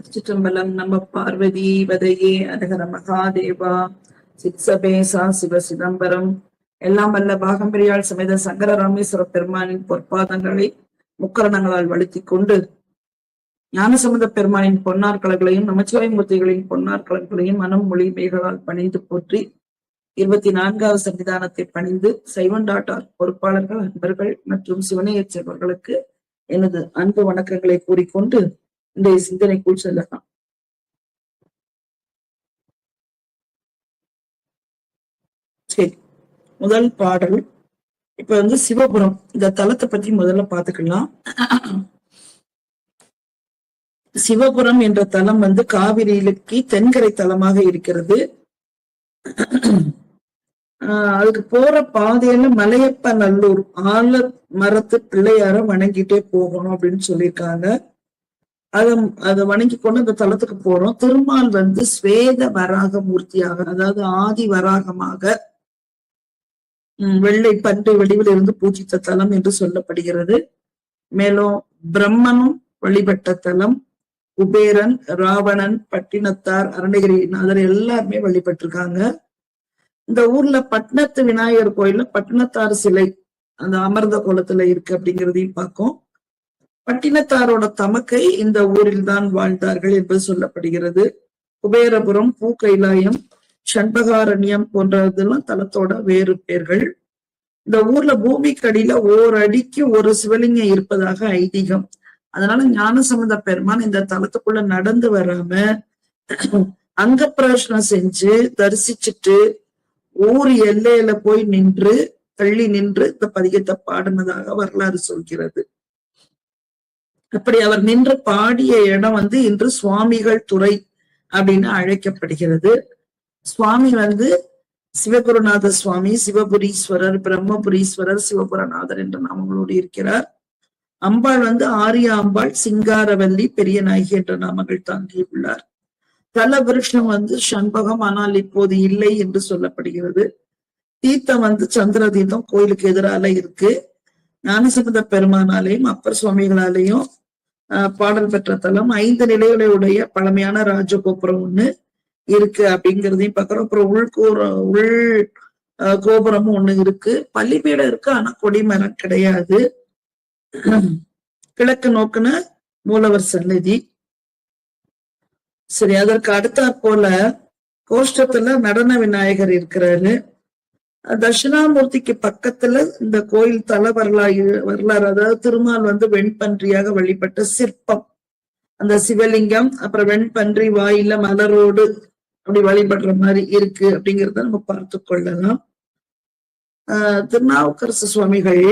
திருச்சிற்றம்பலம் நம்ம பார்வதி வதையே அரகர மகாதேவா சித்சபேசா சிவ சிதம்பரம். எல்லாம் வல்ல பாகம்பிரியாள் சமேத சங்கர ராமேஸ்வர பெருமானின் பொற்பாதங்களை முக்கரணங்களால் வழுத்திக் கொண்டு ஞானசமுத பெருமானின் பொன்னார் கலங்களையும் நமச்சிவாய மூர்த்திகளின் பொன்னார் கலங்களையும் மனம் மொழி மேகளால் பணிந்து போற்றி இருபத்தி நான்காவது சன்னிதானத்தை பணிந்து சைவன்டாட்டார் பொறுப்பாளர்கள் அன்பர்கள் மற்றும் சிவனையச் செல்வர்களுக்கு எனது அன்பு வணக்கங்களை கூறிக்கொண்டு இன்றைய சிந்தனைக்குள் செல்லலாம் சரி முதல் பாடல். இப்ப வந்து சிவபுரம் இந்த தலத்தை பத்தி முதல்ல பாத்துக்கலாம். சிவபுரம் என்ற தலம் வந்து காவிரியிலுக்கு தென்கரை தலமாக இருக்கிறது. ஆஹ் அதுக்கு போற பாதையில மலையப்ப நல்லூர் ஆல மரத்து பிள்ளையார வணங்கிட்டே போகணும் அப்படின்னு சொல்லியிருக்காங்க. அதை அதை வணங்கி கொண்டு அந்த தலத்துக்கு போறோம். திருமால் வந்து ஸ்வேத வராக மூர்த்தியாக அதாவது ஆதி வராகமாக வெள்ளை பன்றி வடிவில் இருந்து பூஜித்த தலம் என்று சொல்லப்படுகிறது. மேலும் பிரம்மனும் வழிபட்ட தலம் குபேரன் ராவணன் பட்டினத்தார் அருணகிரிநாதர் எல்லாருமே வழிபட்டிருக்காங்க. இந்த ஊர்ல பட்னத்து விநாயகர் கோயில்ல பட்டினத்தார் சிலை அந்த அமர்ந்த கோலத்துல இருக்கு அப்படிங்கிறதையும் பார்க்கும். பட்டினத்தாரோட தமக்கை இந்த ஊரில் தான் வாழ்ந்தார்கள் என்பது சொல்லப்படுகிறது. குபேரபுரம் பூ கைலாயம் சண்பகாரண்யம் போன்றதெல்லாம் தலத்தோட வேறு பேர்கள் இந்த ஊர்ல பூமிக்கடியில ஓர் அடிக்கு ஒரு சிவலிங்கம் இருப்பதாக ஐதீகம். அதனால ஞானசம்பந்த பெருமான் இந்த தலத்துக்குள்ள நடந்து வராம அங்க பிரவேசனம் செஞ்சு தரிசிச்சுட்டு ஊர் எல்லையில போய் நின்று தள்ளி நின்று இந்த பதிகத்தை பாடினதாக வரலாறு சொல்கிறது. அப்படி அவர் நின்று பாடிய இடம் வந்து இன்று சுவாமிகள் துறை அப்படின்னு அழைக்கப்படுகிறது. சுவாமி வந்து சிவகுருநாத சுவாமி சிவபுரீஸ்வரர் பிரம்மபுரீஸ்வரர் சிவபுரநாதர் என்ற நாமங்களோடு இருக்கிறார். அம்பாள் வந்து ஆரிய அம்பாள் சிங்காரவல்லி பெரிய நாயகி என்ற நாமங்கள் தாங்கியுள்ளார். தல விருஷம் வந்து சண்பகம் ஆனால் இப்போது இல்லை என்று சொல்லப்படுகிறது. தீர்த்தம் வந்து சந்திர தீர்த்தம் கோயிலுக்கு எதிரால இருக்கு. ஞானசம்பந்த பெருமானாலையும் அப்பர் சுவாமிகளாலையும் பாடல் பெற்ற தலம் ஐந்து நிலைகளை உடைய பழமையான ராஜகோபுரம் ஒண்ணு இருக்கு அப்படிங்கிறதையும் பாக்குறோம் அப்புறம் உள்கூற உள் கோபுரமும் ஒண்ணு இருக்கு. பள்ளிப்பீடம் இருக்கு ஆனா கொடிமரம் கிடையாது. கிழக்கு நோக்குன மூலவர் சன்னதி. சரி அதற்கு அடுத்தா போல கோஷ்டத்துல நடன விநாயகர் இருக்கிறாரு. தட்சிணாமூர்த்திக்கு பக்கத்துல இந்த கோயில் தல வரலாறு வரலாறு அதாவது திருமால் வந்து வெண்பன்றியாக வழிபட்ட சிற்பம். அந்த சிவலிங்கம் அப்புறம் வெண்பன்றி வாயில மலரோடு அப்படி வழிபடுற மாதிரி இருக்கு அப்படிங்கிறத நம்ம பார்த்து கொள்ளலாம். ஆஹ் திருநாவுக்கரசு சுவாமிகள்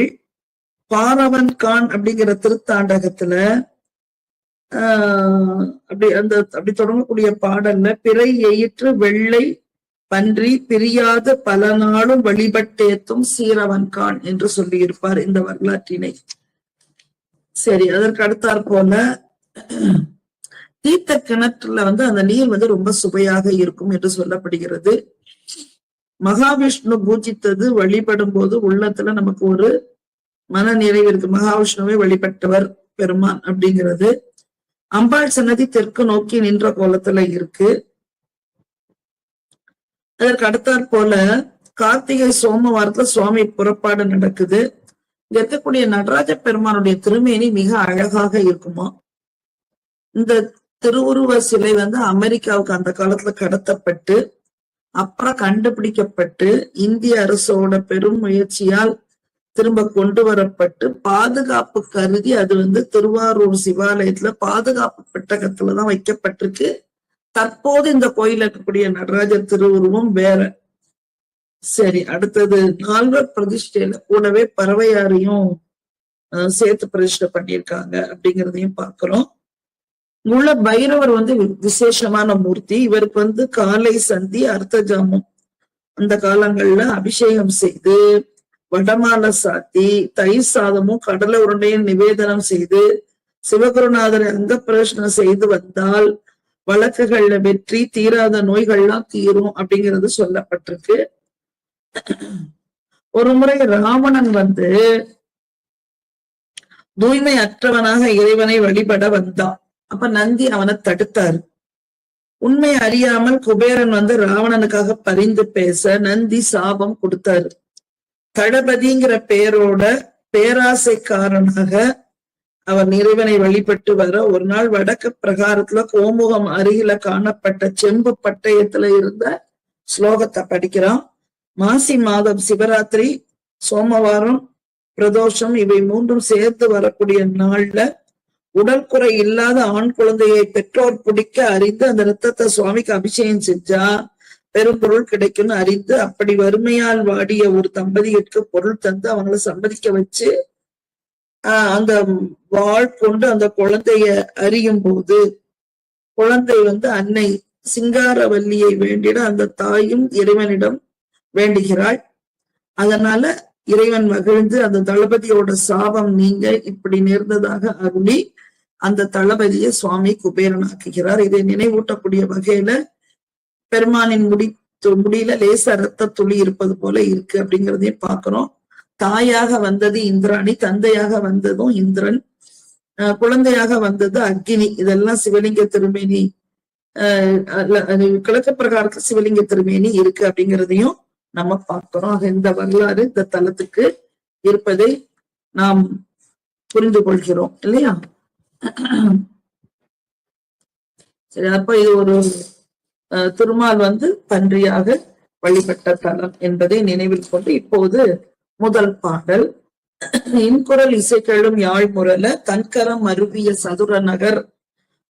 பாரவன் கான் அப்படிங்கிற திருத்தாண்டகத்துல ஆஹ் அப்படி அந்த அப்படி தொடங்கக்கூடிய பாடல்ல பிறை எயிற்று வெள்ளை பன்றி பிரியாத பல நாளும் வழிபட்டேத்தும் சீரவன் கான் என்று சொல்லியிருப்பார் இந்த வரலாற்றினை. சரி அதற்கு அடுத்தாற் போல தீர்த்த கிணற்றுல வந்து அந்த நீர் வந்து ரொம்ப சுவையாக இருக்கும் என்று சொல்லப்படுகிறது. மகாவிஷ்ணு பூஜித்தது வழிபடும் போது உள்ளத்துல நமக்கு ஒரு மன நிறைவு இருக்கு. மகாவிஷ்ணுவை வழிபட்டவர் பெருமான் அப்படிங்கிறது. அம்பாள் சன்னதி தெற்கு நோக்கி நின்ற கோலத்துல இருக்கு. அதற்கு அடுத்தாற் போல கார்த்திகை சோமவாரத்துல சுவாமி புறப்பாடு நடக்குது. இங்க இருக்கக்கூடிய நடராஜ பெருமானுடைய திருமேனி மிக அழகாக இருக்குமா? இந்த திருவுருவ சிலை வந்து அமெரிக்காவுக்கு அந்த காலத்துல கடத்தப்பட்டு அப்புறம் கண்டுபிடிக்கப்பட்டு இந்திய அரசோட பெரும் முயற்சியால் திரும்ப கொண்டு வரப்பட்டு பாதுகாப்பு கருதி அது வந்து திருவாரூர் சிவாலயத்துல பாதுகாப்பு பெட்டகத்துலதான் வைக்கப்பட்டிருக்கு. தற்போது இந்த கோயில இருக்கக்கூடிய நடராஜர் திருவுருவம் வேற. சரி அடுத்தது நால்வர் பிரதிஷ்டையில கூடவே பறவையாரையும் சேர்த்து பிரதிஷ்டை பண்ணியிருக்காங்க அப்படிங்கிறதையும் பார்க்கிறோம். உள்ள பைரவர் வந்து விசேஷமான மூர்த்தி. இவருக்கு வந்து காலை சந்தி அர்த்த ஜாமம். அந்த காலங்கள்ல அபிஷேகம் செய்து வடமாலை சாத்தி தயிர் சாதமும் கடலை உருண்டையும் நிவேதனம் செய்து சிவகுருநாதரை அங்க பிரதர்ஷனம் செய்து வந்தால் வழக்குகள்ல வெற்றி தீராத நோய்கள்லாம் தீரும் அப்படிங்கிறது சொல்லப்பட்டிருக்கு. ஒரு முறை ராவணன் வந்து தூய்மை அற்றவனாக இறைவனை வழிபட வந்தான். அப்ப நந்தி அவனை தடுத்தாரு. உண்மை அறியாமல் குபேரன் வந்து ராவணனுக்காக பரிந்து பேச நந்தி சாபம் கொடுத்தாரு. தளபதிங்கிற பெயரோட பேராசைக்காரனாக அவர் இறைவனை வழிபட்டு வர ஒரு நாள் வடக்கு பிரகாரத்துல கோமுகம் அருகில காணப்பட்ட செம்பு பட்டயத்துல இருந்த ஸ்லோகத்தை படிக்கிறான். மாசி மாதம் சிவராத்திரி சோமவாரம் பிரதோஷம் இவை மூன்றும் சேர்த்து வரக்கூடிய நாள்ல உடற்குறை இல்லாத ஆண் குழந்தையை பெற்றோர் பிடிக்க அறிந்து அந்த ரத்தத்தை சுவாமிக்கு அபிஷேகம் செஞ்சா பெரும்பொருள் கிடைக்கும்னு அறிந்து அப்படி வறுமையால் வாடிய ஒரு தம்பதியிற்கு பொருள் தந்து அவங்கள சம்மதிக்க வச்சு அந்த வாழ் கொண்டு அந்த குழந்தைய அறியும் போது குழந்தை வந்து அன்னை சிங்காரவல்லியை வேண்டிட அந்த தாயும் இறைவனிடம் வேண்டுகிறாள். அதனால இறைவன் மகிழ்ந்து அந்த தளபதியோட சாபம் நீங்க இப்படி நேர்ந்ததாக அருளி அந்த தளபதியை சுவாமி குபேரனாக்குகிறார். இதை நினைவூட்டக்கூடிய வகையில பெருமானின் முடி முடியில லேச ரத்த துளி இருப்பது போல இருக்கு அப்படிங்கிறதையும் பாக்குறோம் தாயாக வந்தது இந்திராணி தந்தையாக வந்ததும் இந்திரன் குழந்தையாக வந்தது அக்னி. இதெல்லாம் சிவலிங்க திருமேனி அஹ் கிழக்கு பிரகாரத்துல சிவலிங்க திருமேனி இருக்கு அப்படிங்கிறதையும் நம்ம பார்க்கிறோம். ஆக இந்த வரலாறு இந்த தலத்துக்கு இருப்பதை நாம் புரிந்து கொள்கிறோம் இல்லையா? சரி அப்ப இது ஒரு திருமால் வந்து பன்றியாக வழிபட்ட தலம் என்பதை நினைவில் கொண்டு இப்போது முதல் பாடல். இன்குரல் இசைகளும் யாழ் முரல தன்கரம் மருவிய சதுர நகர்.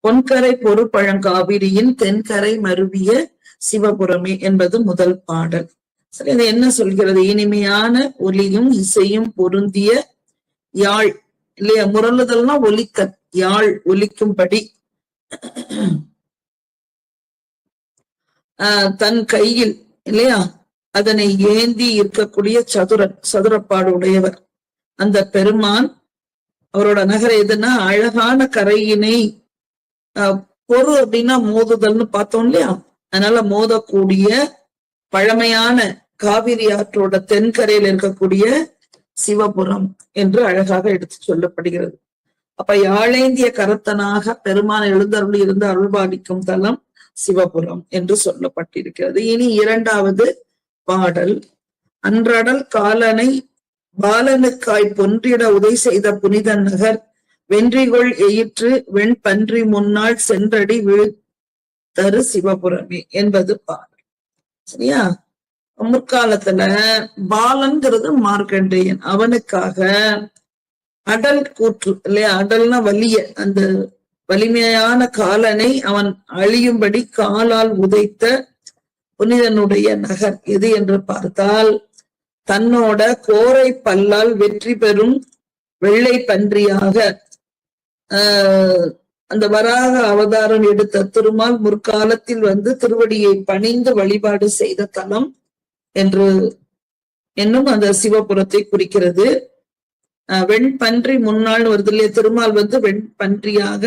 பொன்கரை பொறு பழங்காவிரியின் தென்கரை மருவிய சிவபுரமே என்பது முதல் பாடல். சரி இது என்ன சொல்கிறது? இனிமையான ஒலியும் இசையும் பொருந்திய யாழ் இல்லையா? முரளுதல்னா ஒலிக்க யாழ் ஒலிக்கும்படி. ஆஹ் தன் கையில் இல்லையா? அதனை ஏந்தி இருக்கக்கூடிய சதுரன் சதுரப்பாடு உடையவர். அந்த பெருமான் அவரோட நகர் எதுனா அழகான கரையினை பொறு அப்படின்னா மோதுதல்னு பார்த்தோம் இல்லையா? அதனால மோதக்கூடிய பழமையான காவிரி ஆற்றோட தென்கரையில் இருக்கக்கூடிய சிவபுரம் என்று அழகாக எடுத்து சொல்லப்படுகிறது. அப்ப யாழேந்திய கரத்தனாக பெருமான எழுந்தருள் இருந்து அருள்பாலிக்கும் தலம் சிவபுரம் என்று சொல்லப்பட்டிருக்கிறது. இனி இரண்டாவது பாடல். அன்றடல் காலனை பாலனுக்காய் பொன்றிட உதை செய்த புனித நகர் வென்றிகொள் எயிற்று வெண் பன்றி முன்னாள் சென்றடி விழுத்தரு சிவபுரமே என்பது பாடல். சரியா? முற்காலத்துல பாலன்கிறது மார்க்கண்டேயன். அவனுக்காக அடல் கூற்று இல்லையா? அடல்னா வலிய. அந்த வலிமையான காலனை அவன் அழியும்படி காலால் உதைத்த புனிதனுடைய நகர் எது என்று பார்த்தால் தன்னோட கோரை பல்லால் வெற்றி பெறும் வெள்ளை பன்றியாக ஆஹ் அந்த வராக அவதாரம் எடுத்த திருமால் முற்காலத்தில் வந்து திருவடியை பணிந்து வழிபாடு செய்த தலம் என்று என்னும் அந்த சிவபுரத்தை குறிக்கிறது. வெண்பன்றி முன்னாள் வருது இல்லையா திருமால் வந்து வெண் பன்றியாக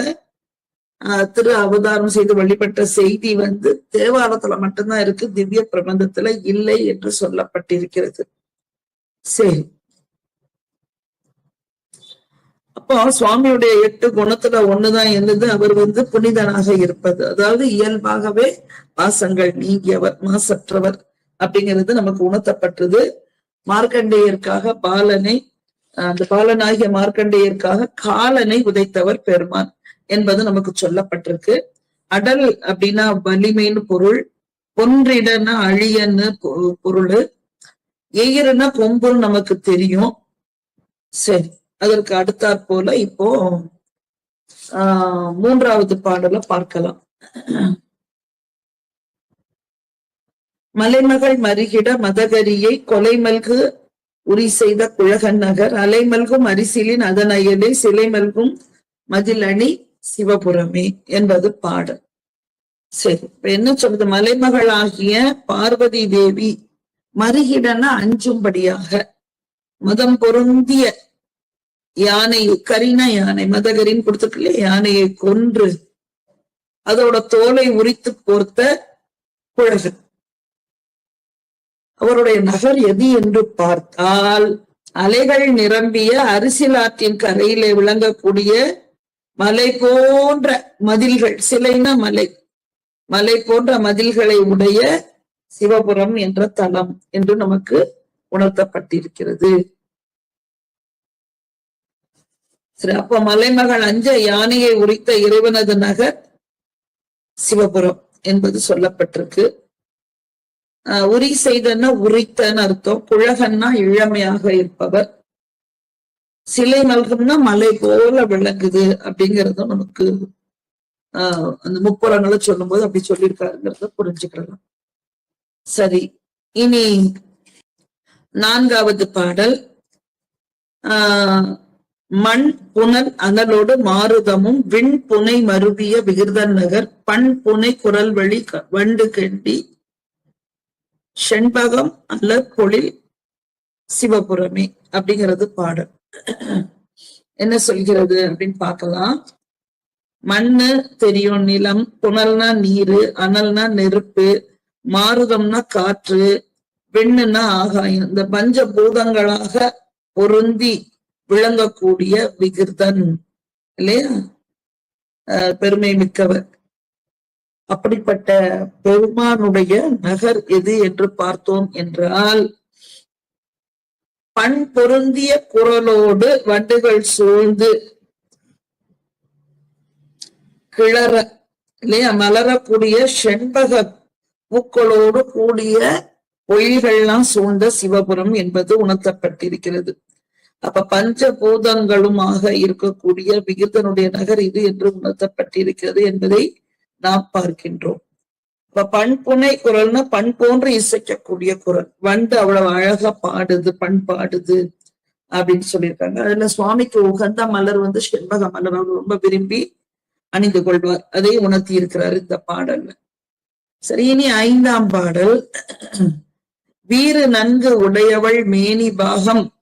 திரு அவதாரம் செய்து வழிபட்ட செய்தி வந்து தேவாரத்துல மட்டும்தான் இருக்கு திவ்ய பிரபந்தத்துல இல்லை என்று சொல்லப்பட்டிருக்கிறது. சரி. அப்போ சுவாமியுடைய எட்டு குணத்துல ஒண்ணுதான் என்னது? அவர் வந்து புனிதனாக இருப்பது. அதாவது இயல்பாகவே மாசங்கள் நீங்கியவர் மாசற்றவர் அப்படிங்கிறது நமக்கு உணர்த்தப்பட்டது. மார்க்கண்டேயருக்காக பாலனை அந்த பாலனாகிய மார்க்கண்டேயருக்காக காலனை உதைத்தவர் பெருமான். என்பது நமக்கு சொல்லப்பட்டிருக்கு. அடல் அப்படின்னா வலிமைன்னு பொருள் பொன்றிடன்னா அழியன்னு பொருள் எயிறுனா கொம்புன்னு நமக்கு தெரியும். சரி அதற்கு அடுத்தாற் போல இப்போ ஆஹ் மூன்றாவது பாடல பார்க்கலாம். மலைமகள் மருகிட மதகரியை கொலை மல்கு உரி செய்த குழகன் நகர் அலைமல்கும் அரிசிலின் அதன் அயலே சிலை மல்கும் மதில் அணி சிவபுரமே என்பது பாடல். சரி இப்ப என்ன சொல்றது? மலைமகளாகிய பார்வதி தேவி மருகிடன அஞ்சும்படியாக மதம் பொருந்திய யானை கரின யானை மதகரின் கொடுத்துருக்கல யானையை கொன்று அதோட தோலை உரித்து போர்த்த குழகன் அவருடைய நகர் எது என்று பார்த்தால் அலைகள் நிரம்பிய அரிசிலாற்றின் கரையிலே விளங்கக்கூடிய மலை போன்ற மதில்கள் சிலைனா மலை. மலை போன்ற மதில்களை உடைய சிவபுரம் என்ற தலம் என்று நமக்கு உணர்த்தப்பட்டிருக்கிறது. சரி அப்ப மலைமகள் அஞ்ச யானையை உரித்த இறைவனது நகர் சிவபுரம் என்பது சொல்லப்பட்டிருக்கு. ஆஹ் உரி செய்தன்னா உரித்தன்னு அர்த்தம் புழகன்னா இளமையாக இருப்பவர். சிலை மல்கம்னா மலை போல விளங்குது அப்படிங்கறதும் நமக்கு ஆஹ் அந்த முப்புறங்களை சொல்லும்போது அப்படி சொல்லியிருக்காருங்கிறத புரிஞ்சுக்கலாம் சரி இனி நான்காவது பாடல். ஆஹ் மண் புனல் அனலோடு மாருதமும் விண் புனை மருவிய விகிர்தன் நகர் பண் புனை குரல் வழி க- வண்டு கெண்டி செண்பகம் அல்ல பொழில் சிவபுரமே அப்படிங்கிறது பாடல். என்ன சொல்கிறது அப்படின்னு பார்க்கலாம். மண்ணு தெரியும் நிலம் புனல்னா நீரு அனல்னா நெருப்பு மாருதம்னா காற்று விண்ணுன்னா ஆகாயம். இந்த பஞ்ச பூதங்களாக பொருந்தி விளங்கக்கூடிய விகிர்தன் இல்லையா? பெருமை மிக்கவர். அப்படிப்பட்ட பெருமானுடைய நகர் எது என்று பார்த்தோம் என்றால் பண் பொருந்திய குரலோடு வண்டுகள் சூழ்ந்து கிளற இல்லையா? மலரக்கூடிய செண்பக பூக்களோடு கூடிய பொய்கள்லாம் சூழ்ந்த சிவபுரம் என்பது உணர்த்தப்பட்டிருக்கிறது. அப்ப பஞ்சபூதங்களுமாக இருக்கக்கூடிய விகிதனுடைய நகர் இது என்று உணர்த்தப்பட்டிருக்கிறது என்பதை நாம் பார்க்கின்றோம். இப்ப பண்புனை குரல்னா பண் போன்று இசைக்கக்கூடிய குரல். வண்டு அவ்வளவு அழகா பாடுது பண் பாடுது அப்படின்னு சொல்லியிருக்காங்க. அதுல சுவாமிக்கு உகந்த மலர் வந்து செண்பக மலர். அவர் ரொம்ப விரும்பி அணிந்து கொள்வார். அதை உணர்த்தி இருக்கிறார் இந்த பாடல்ல. சரி இனி ஐந்தாம் பாடல். வீறு நன்கு உடையவள் மேனி பாகம்.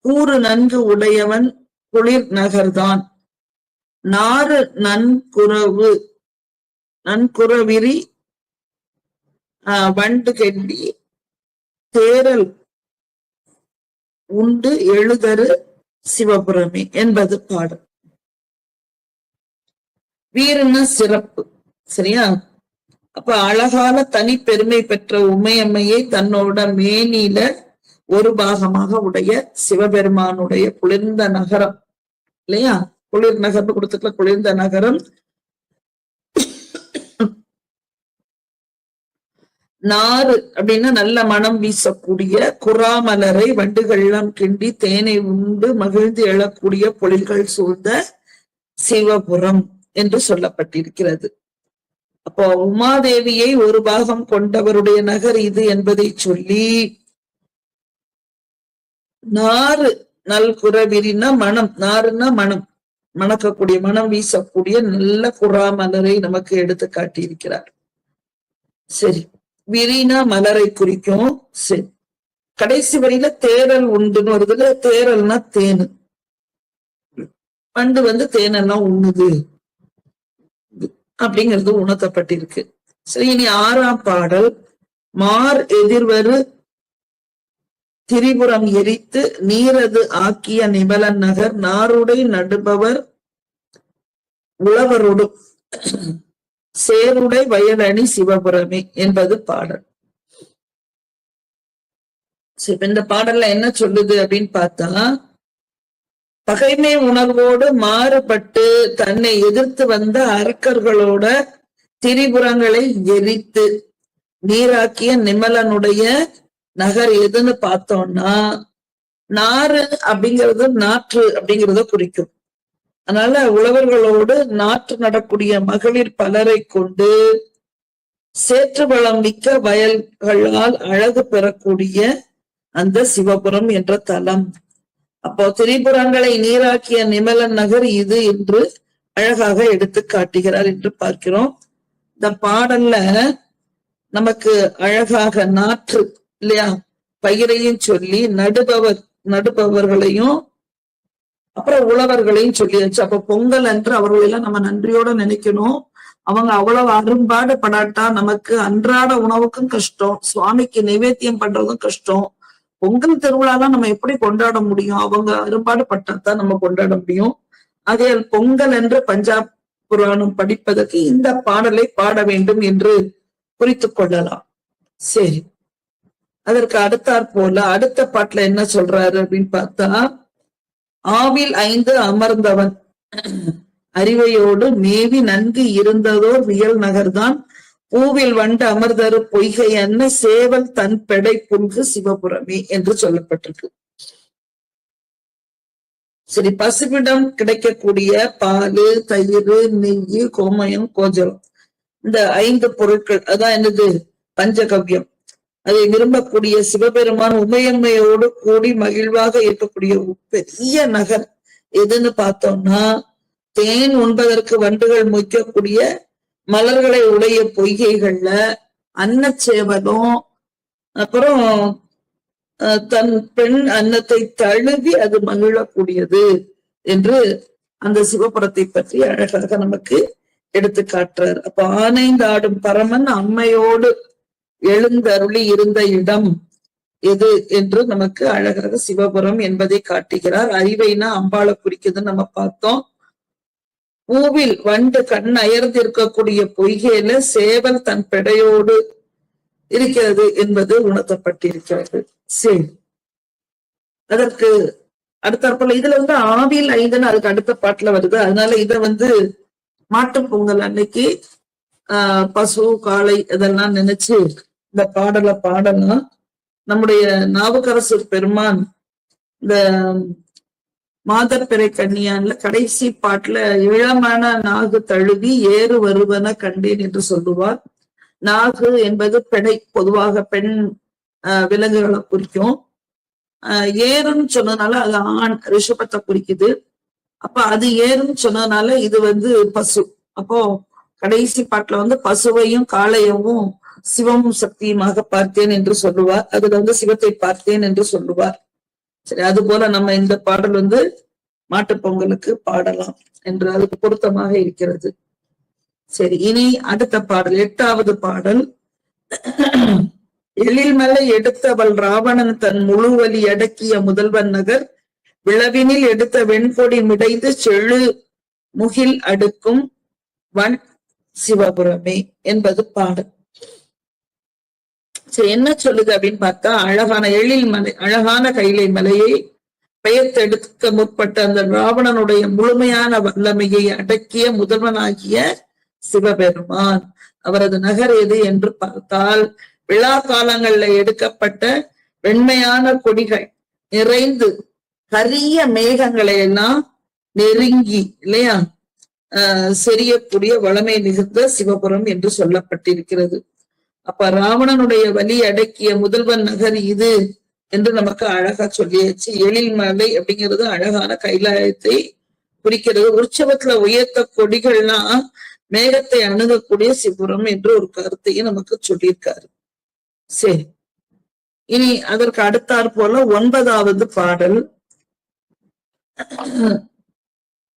கூறு நன்கு உடையவன் குளிர் நகர்தான். நாறு நன்குறவு நன்குறவிரி வண்டு கெண்டி தேரல் உண்டு எழுதரு சிவபுரமே என்பது பாடல். வீரன சிறப்பு சரியா? அப்ப அழகான தனி பெருமை பெற்ற உமையம்மையை தன்னோட மேனியில ஒரு பாகமாக உடைய சிவபெருமானுடைய குளிர்ந்த நகரம் இல்லையா? குளிர் நகர்னு கொடுத்துக்கல குளிர்ந்த நகரம் நாறு அப்படின்னா நல்ல மனம் வீசக்கூடிய குறாமலரை வண்டுகள்லாம் கிண்டி தேனை உண்டு மகிழ்ந்து எழக்கூடிய பொழில்கள் சூழ்ந்த சிவபுரம் என்று சொல்லப்பட்டிருக்கிறது. அப்போ உமாதேவியை ஒரு பாகம் கொண்டவருடைய நகர் இது என்பதை சொல்லி நாறு நல்குறவிரினா மனம் நாறுனா மனம் மணக்கக்கூடிய மனம் வீசக்கூடிய நல்ல குறாமலரை நமக்கு எடுத்து காட்டியிருக்கிறார். சரி விரினா மலரை குறிக்கும் சரி கடைசி வரியில தேரல் உண்டுன்னு வருதுல தேரல்னா தேனு. பண்டு வந்து தேனெல்லாம் உண்ணுது. அப்படிங்கிறது உணர்த்தப்பட்டிருக்கு. சரி இனி ஆறாம் பாடல். மார் எதிர்வரு திரிபுரம் எரித்து நீரது ஆக்கிய நிபலன் நகர் நாருடை நடுபவர் உழவரோடு. சேருடை வயலணி சிவபுரமே என்பது பாடல். இப்ப இந்த பாடல்ல என்ன சொல்லுது அப்படின்னு பார்த்தா பகைமை உணர்வோடு மாறுபட்டு தன்னை எதிர்த்து வந்த அரக்கர்களோட திரிபுரங்களை எரித்து நீராக்கிய நிமலனுடைய நகர் எதுன்னு பார்த்தோம்னா நாறு அப்படிங்கிறது நாற்று அப்படிங்கிறத குறிக்கும். அதனால உழவர்களோடு நாற்று நடக்கூடிய மகளிர் பலரை கொண்டு சேற்று வளம் மிக்க வயல்களால் அழகு பெறக்கூடிய அந்த சிவபுரம் என்ற தலம். அப்போ திரிபுரங்களை நீராக்கிய நிமலன் நகர் இது என்று அழகாக எடுத்து காட்டுகிறார் என்று பார்க்கிறோம். இந்த பாடல்ல நமக்கு அழகாக நாற்று இல்லையா? பயிரையும் சொல்லி நடுபவர் நடுபவர்களையும் அப்புறம் உழவர்களையும் சொல்லியாச்சு. அப்ப பொங்கல் அன்று அவர்களை எல்லாம் நம்ம நன்றியோட நினைக்கணும். அவங்க அவ்வளவு அரும்பாடு படாட்டா நமக்கு அன்றாட உணவுக்கும் கஷ்டம். சுவாமிக்கு நைவேத்தியம் பண்றதும் கஷ்டம். பொங்கல் திருவிழாலாம் நம்ம எப்படி கொண்டாட முடியும்? அவங்க அரும்பாடு பட்டாதான் நம்ம கொண்டாட முடியும். அதே பொங்கல் என்று பஞ்சாப் புராணம் படிப்பதற்கு இந்த பாடலை பாட வேண்டும் என்று குறித்து கொள்ளலாம். சரி. அதற்கு அடுத்தாற் போல அடுத்த பாட்டுல என்ன சொல்றாரு அப்படின்னு பார்த்தா ஆவில் ஐந்து அமர்ந்தவன். அறிவையோடு மேவி நன்கு இருந்ததோர் வியல் நகர்தான் பூவில் வண்டு அமர்தரு பொய்கை அன்ன சேவல் தன் பெடை புல்கு சிவபுரமே என்று சொல்லப்பட்டிருக்கு சரி பசுவிடம் கிடைக்கக்கூடிய பால் தயிர் நெய் கோமயம் கோஜலம். இந்த ஐந்து பொருட்கள் அதான் என்னது? பஞ்சகவ்யம். அதை விரும்பக்கூடிய சிவபெருமான் உமையம்மையோடு கூடி மகிழ்வாக இருக்கக்கூடிய ஒரு பெரிய நகர் எதுன்னு பார்த்தோம்னா தேன் உண்பதற்கு வண்டுகள் மொய்க்கக்கூடிய மலர்களை உடைய பொய்கைகள்ல அன்னச்சேவலும் அப்புறம் அஹ், தன் பெண் அன்னத்தை தழுவி அது மகிழக்கூடியது என்று அந்த சிவபுரத்தை பற்றி அழகாக நமக்கு எடுத்து காட்டுறார். அப்ப ஆனைந்து ஆடும் பரமன் அம்மையோடு எழுந்தருளி இருந்த இடம் எது என்று நமக்கு அழகாக சிவபுரம் என்பதை காட்டுகிறார். அறிவைனா அம்பாளை குறிக்குதுன்னு நம்ம பார்த்தோம். பூவில் வண்டு கண் அயர்ந்து இருக்கக்கூடிய பொய்கையில சேவல் தன் பெடையோடு இருக்கிறது என்பது உணர்த்தப்பட்டிருக்கிறது. சரி. அதற்கு அடுத்தாற்போல இதுல வந்து ஆவியில் ஐந்துன்னு அதுக்கு அடுத்த பாட்டுல வருது. அதனால இத வந்து மாட்டுப் பொங்கல் அன்னைக்கு ஆஹ் பசு காளை இதெல்லாம் நினைச்சு இந்த பாடலை பாடலாம் நம்முடைய நாவுக்கரசு பெருமான் இந்த மாதப்பிறை கண்ணியான்ல கடைசி பாட்டுல இளமான நாகு தழுவி ஏறு வருவன கண்டேன் என்று சொல்லுவார். நாகு என்பது பெடை பொதுவாக பெண் விலங்குகளை குறிக்கும். ஏறுன்னு சொன்னதுனால அது ஆண் ரிஷபத்தை குறிக்குது. அப்ப அது ஏறுன்னு சொன்னதுனால இது வந்து பசு. அப்போ கடைசி பாட்டுல வந்து பசுவையும் காளையவும் சிவமும் சக்தியுமாக பார்த்தேன் என்று சொல்லுவார். அதுல வந்து சிவத்தை பார்த்தேன் என்று சொல்லுவார். சரி அது போல நம்ம இந்த பாடல் வந்து மாட்டுப் பொங்கலுக்கு பாடலாம் என்று அதுக்கு பொருத்தமாக இருக்கிறது. சரி இனி அடுத்த பாடல் எட்டாவது பாடல். எழில்மலை எடுத்தவள் ராவணன் தன் முழுவலி அடக்கிய முதல்வன் நகர் விளவினில் எடுத்த வெண்கொடி மிடைந்து செழு முகில் அடுக்கும் வன் சிவபுரமே என்பது பாடல். சரி என்ன சொல்லுது அப்படின்னு பார்த்தா அழகான எழில் மலை அழகான கைலை மலையை பெயர்த்தெடுக்க முற்பட்ட அந்த ராவணனுடைய முழுமையான வல்லமையை அடக்கிய முதல்வனாகிய சிவபெருமான். அவரது நகர் எது என்று பார்த்தால் விழா காலங்கள்ல எடுக்கப்பட்ட வெண்மையான கொடிகள் நிறைந்து கரிய மேகங்களை எல்லாம் நெருங்கி இல்லையா? ஆஹ் செரியக்கூடிய வளமை மிகுந்த சிவபுரம் என்று சொல்லப்பட்டிருக்கிறது. அப்ப ராவணனுடைய வலி அடக்கிய முதல்வன் நகர் இது என்று நமக்கு அழகா சொல்லியாச்சு. எழில் மலை அப்படிங்கிறது அழகான கைலாயத்தை குறிக்கிறது. உற்சவத்துல உயர்த்த கொடிகள்னா மேகத்தை அணுகக்கூடிய சிபுரம் என்று ஒரு கருத்தையும் நமக்கு சொல்லியிருக்காரு. சரி. இனி அதற்கு அடுத்தாற் போல ஒன்பதாவது பாடல்.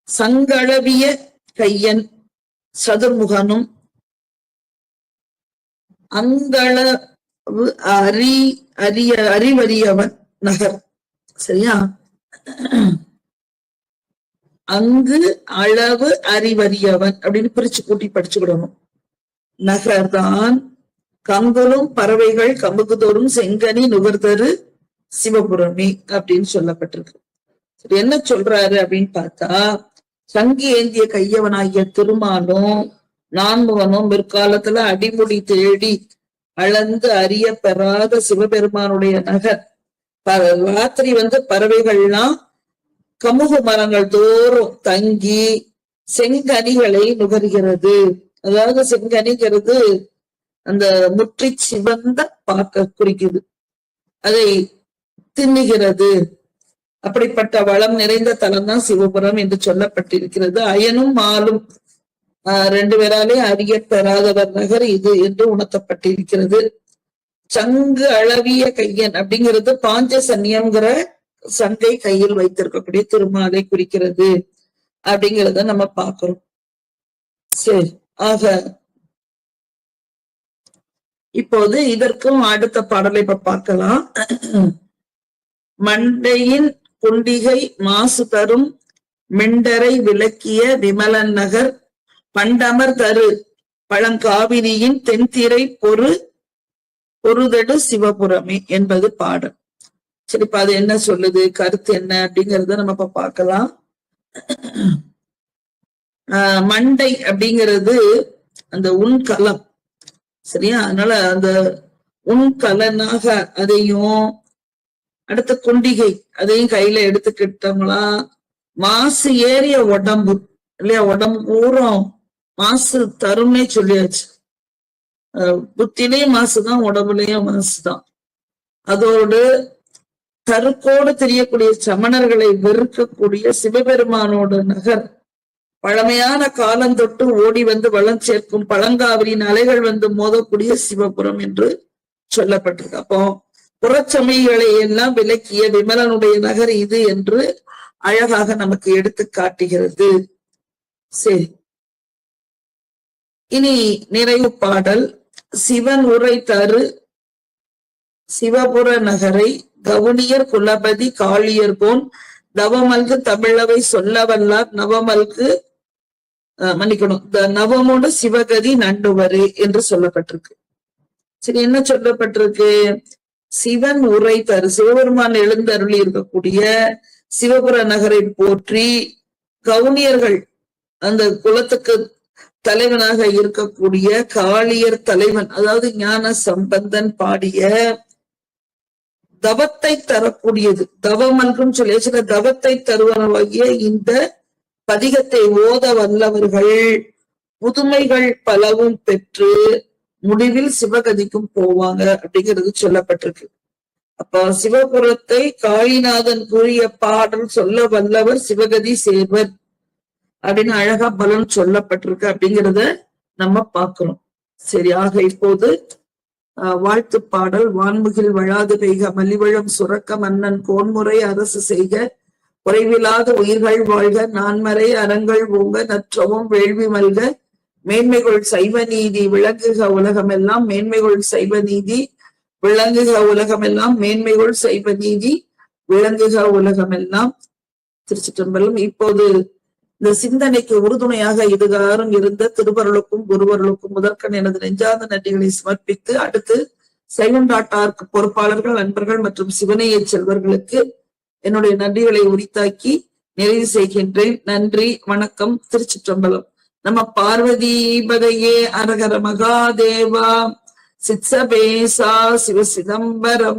சங்களவிய கையன் சதுர்முகனும் அங்களவு அறி அரிய அறிவறியவன் நகர். சரியா? அங்கு அளவு அறிவறியவன் அப்படின்னு பிரிச்சு கூட்டி படிச்சுக்கிடணும். நகர்தான் கங்குலும் பறவைகள் கம்புக்குதோறும் செங்கனி நுகர்தரு சிவபுரமே அப்படின்னு சொல்லப்பட்டிருக்கு. சரி என்ன சொல்றாரு அப்படின்னு பார்த்தா சங்கி ஏந்திய கையவனாகிய திருமாலும் நான்முகனும் பிற்காலத்துல அடிமுடி தேடி அளந்து அறிய பெறாத சிவபெருமானுடைய நகர். ராத்திரி வந்து பறவைகள்லாம் கமுகு மரங்கள் தோறும் தங்கி செங்கனிகளை நுகர்கிறது. அதாவது செங்கனிங்கிறது அந்த முற்றி சிவந்த பார்க்க குறிக்குது. அதை தின்னுகிறது. அப்படிப்பட்ட வளம் நிறைந்த தலம் தான் சிவபுரம் என்று சொல்லப்பட்டிருக்கிறது. அயனும் மாலும் ரெண்டு பேராலே அறியப்பெறாதவர் நகர் இது என்று உணர்த்தப்பட்டிருக்கிறது. சங்கு அளவிய கையன் அப்படிங்கிறது பாஞ்ச சன்னியம்ங்கிற சங்கை கையில் வைத்திருக்கக்கூடிய திருமாலை குறிக்கிறது அப்படிங்கிறத நம்ம பார்க்கிறோம். சரி ஆக இப்போது இதற்கும் அடுத்த பாடலை இப்ப பார்க்கலாம். மண்டையின் குண்டிகை மாசு தரும் மிண்டரை விளக்கிய விமலன் நகர் பண்டமர் தரு பழங்காவிரியின் தென்திரை பொறு பொருதடு சிவபுரமே என்பது பாடல். சரி இப்ப அது என்ன சொல்லுது? கருத்து என்ன அப்படிங்கறத நம்ம இப்ப பார்க்கலாம். மண்டை அப்படிங்கிறது அந்த உண்கலம். சரியா? அதனால அந்த உன்கலனாக அதையும் அடுத்த குண்டிகை அதையும் கையில எடுத்துக்கிட்டோங்களா மாசு ஏறிய உடம்பு இல்லையா? உடம்பு பூரம் மாசு தரும்னே சொல்லியாச்சு. புத்திலையும் மாசுதான் உடம்புலையும் மாசுதான் அதோடு கருக்கோடு தெரியக்கூடிய சமணர்களை வெறுக்கக்கூடிய சிவபெருமானோட நகர் பழமையான காலம் தொட்டு ஓடி வந்து வளம் சேர்க்கும் பழங்காவிரியின் அலைகள் வந்து மோதக்கூடிய சிவபுரம் என்று சொல்லப்பட்டிருக்கு. அப்போ புறச்சமைகளை எல்லாம் விலக்கிய விமலனுடைய நகர் இது என்று அழகாக நமக்கு எடுத்து காட்டுகிறது. சரி. இனி நிறைவு பாடல். சிவன் உரை தரு சிவபுர நகரை கவுனியர் குலபதி காளியர் போன். நவமல்கு தமிழவை சொல்ல வல்லார் நவமல்கு மன்னிக்கணும் த நவமோட சிவகதி நண்டுவரு என்று சொல்லப்பட்டிருக்கு. சரி என்ன சொல்லப்பட்டிருக்கு? சிவன் உரை தரு சிவபெருமான் எழுந்தருளி இருக்கக்கூடிய சிவபுர நகரை போற்றி கவுனியர்கள் அந்த குலத்துக்கு தலைவனாக இருக்கக்கூடிய காளியர் தலைவன் அதாவது ஞான சம்பந்தன் பாடிய தவத்தை தரக்கூடியது. தவம் என்றும் சொல்லி சில தவத்தை தருவனவாகிய இந்த பதிகத்தை ஓத வல்லவர்கள் புதுமைகள் பலவும் பெற்று முடிவில் சிவகதிக்கும் போவாங்க அப்படிங்கிறது சொல்லப்பட்டிருக்கு. அப்ப சிவபுரத்தை காளிநாதன் கூறிய பாடல் சொல்ல வல்லவர் சிவகதி சேர்வர். அப்படின்னு அழகா பலன் சொல்லப்பட்டிருக்கு அப்படிங்கிறத நம்ம பார்க்கிறோம் சரியாக இப்போது வாழ்த்து பாடல் வான்முகில் வழாது பெய்க மலிவழம் சுரக்க மன்னன் கோன்முறை அரசு செய்க குறைவில்லாத உயிர்கள் வாழ்க நான்மறை அறங்கள் ஓங்க நற்றவும் வேள்வி மல்க மேன்மைகள் சைவ நீதி விளங்குக உலகமெல்லாம் மேன்மைகள் சைவ நீதி விளங்குக உலகமெல்லாம் மேன்மைகள் சைவ நீதி விளங்குக உலகமெல்லாம். திருச்சிற்றம்பலம் இப்போது இந்த சிந்தனைக்கு உறுதுணையாக இதுகாரும் இருந்த திருவருளுக்கும் குருவருளுக்கும் முதற்கண் எனது நெஞ்சார்ந்த நன்றிகளை சமர்ப்பித்து அடுத்து சைவன் பொறுப்பாளர்கள் நண்பர்கள் மற்றும் சிவனைய செல்வர்களுக்கு என்னுடைய நன்றிகளை உரித்தாக்கி நிறைவு செய்கின்றேன். நன்றி வணக்கம் திருச்சிற்றம்பலம். நம்ம பார்வதி பதையே அரகர மகாதேவா சித்சபேசா சிவ சிதம்பரம்